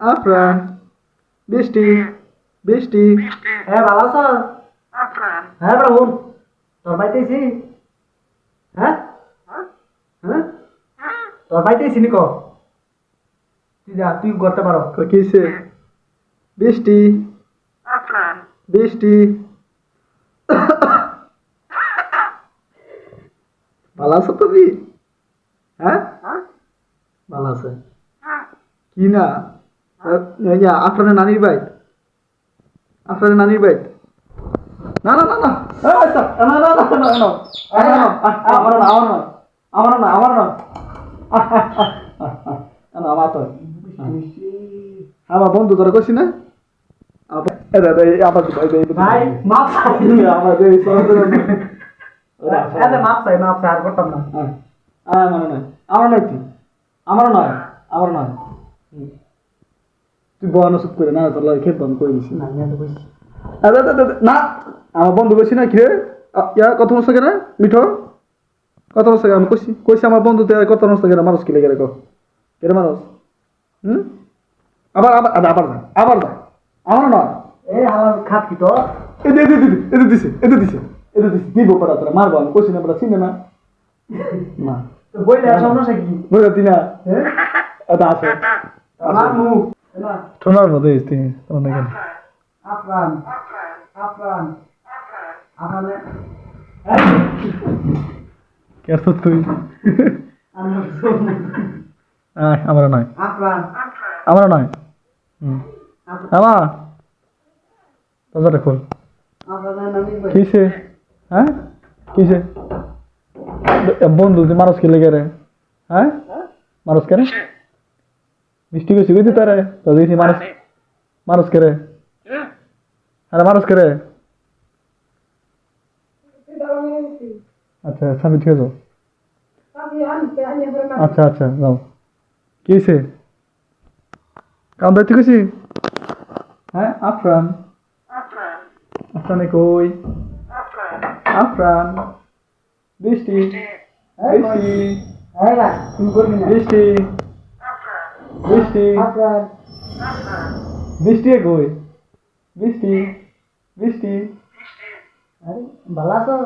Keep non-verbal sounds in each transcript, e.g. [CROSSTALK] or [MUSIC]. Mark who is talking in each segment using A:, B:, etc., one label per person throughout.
A: আফরান বৃষ্টি বৃষ্টি
B: হ্যাঁ ভালো আছো? হ্যাঁ বড় বোন? তোর বাড়িতেছি হ্যাঁ? হ্যাঁ? তোর বাড়িতেছি নিকো তুই যা তুই করতে পারো।
A: কিসে বৃষ্টি বৃষ্টি ভালো আছো তুমি? হ্যাঁ? ভালো আছে। কি না? আফরানের নানির বাইক। আফরানের নানির বাইক। না না না না। না না না না না না। আমার না আমার না আমার না আমার না আমার না না আমার তো আমার বন্ধু তোরা করছি না? এই-
B: ভাই মাপ
A: আমার না।
B: মাপ চাই মাপ চাই আর করতাম না।
A: আমার নয়। আমার নয় তুই আমারও নয়। আমার নয়। তুই বহানো চুপ করে না তোর খেত বন্ধ করে দিছি।
B: না কইছি।
A: না আমার বন্ধু বেশি না কিরে আ, ইয়া কত মাস কেন? মিঠো? কত মাস আমি কইছি কইছি আমার বন্ধু তে কত মাস কেন? মানুষ কি লেগে রেখো কেরে মানুষ হুম? আবার আবার আবার যা আবার যা। আমার নয়।
B: এই হালার খাপ কি তো
A: এদে এদে এদে এদে দিছে এদে দিছে এদে দিছে। দিব পড়া তোরা মারবো আমি কইছি না পড়া চিনে না। [LAUGHS] না।
B: তো বইলে সমস্যা কি?
A: তিনা।
B: হ্যাঁ?
A: এটা আছে।
B: আমার মুখ না
A: ঠোনার মধ্যে এসে তোমার নাকি
B: আফরান আফরান আফরান
A: কে তুই
B: আমি
A: নয়
B: আফরান
A: নয় আমার দরজাটা খোল কিসে হ্যাঁ কিসে বন্ধু তুই মানুষ কে লেগে রে হ্যাঁ মানুষ কে রে মিষ্টি বেশি কইতে তারে তো দেখি মানুষ মানুষ কে রে আরে মানুষ কে রে আচ্ছা স্বামী ঠিক আছে আচ্ছা আচ্ছা যাও কি হয়েছে কাম দায়িত্ব গেছি হ্যাঁ আফরান আফরানে কই আফরান বৃষ্টি বৃষ্টি
B: এই না তুমি করবি না
A: বৃষ্টি বৃষ্টি। বৃষ্টি কই? বৃষ্টি বৃষ্টি।
B: আরে ভালো আছো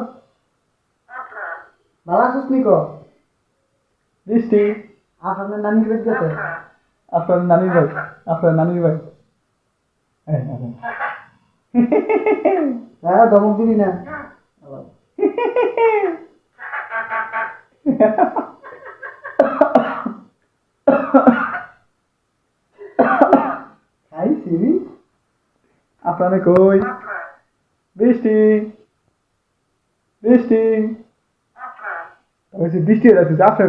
B: ভালো আছোস নিকো
A: বৃষ্টি।
B: আফরানের নানির বেদ গেছে?
A: আপনার নানির ভাই আপনার নানির এই।
B: হ্যাঁ ধমক দিবি না। [LAUGHS] খাইছি
A: আপনারে কই বৃষ্টি বৃষ্টি বৃষ্টি বৃষ্টি আপনার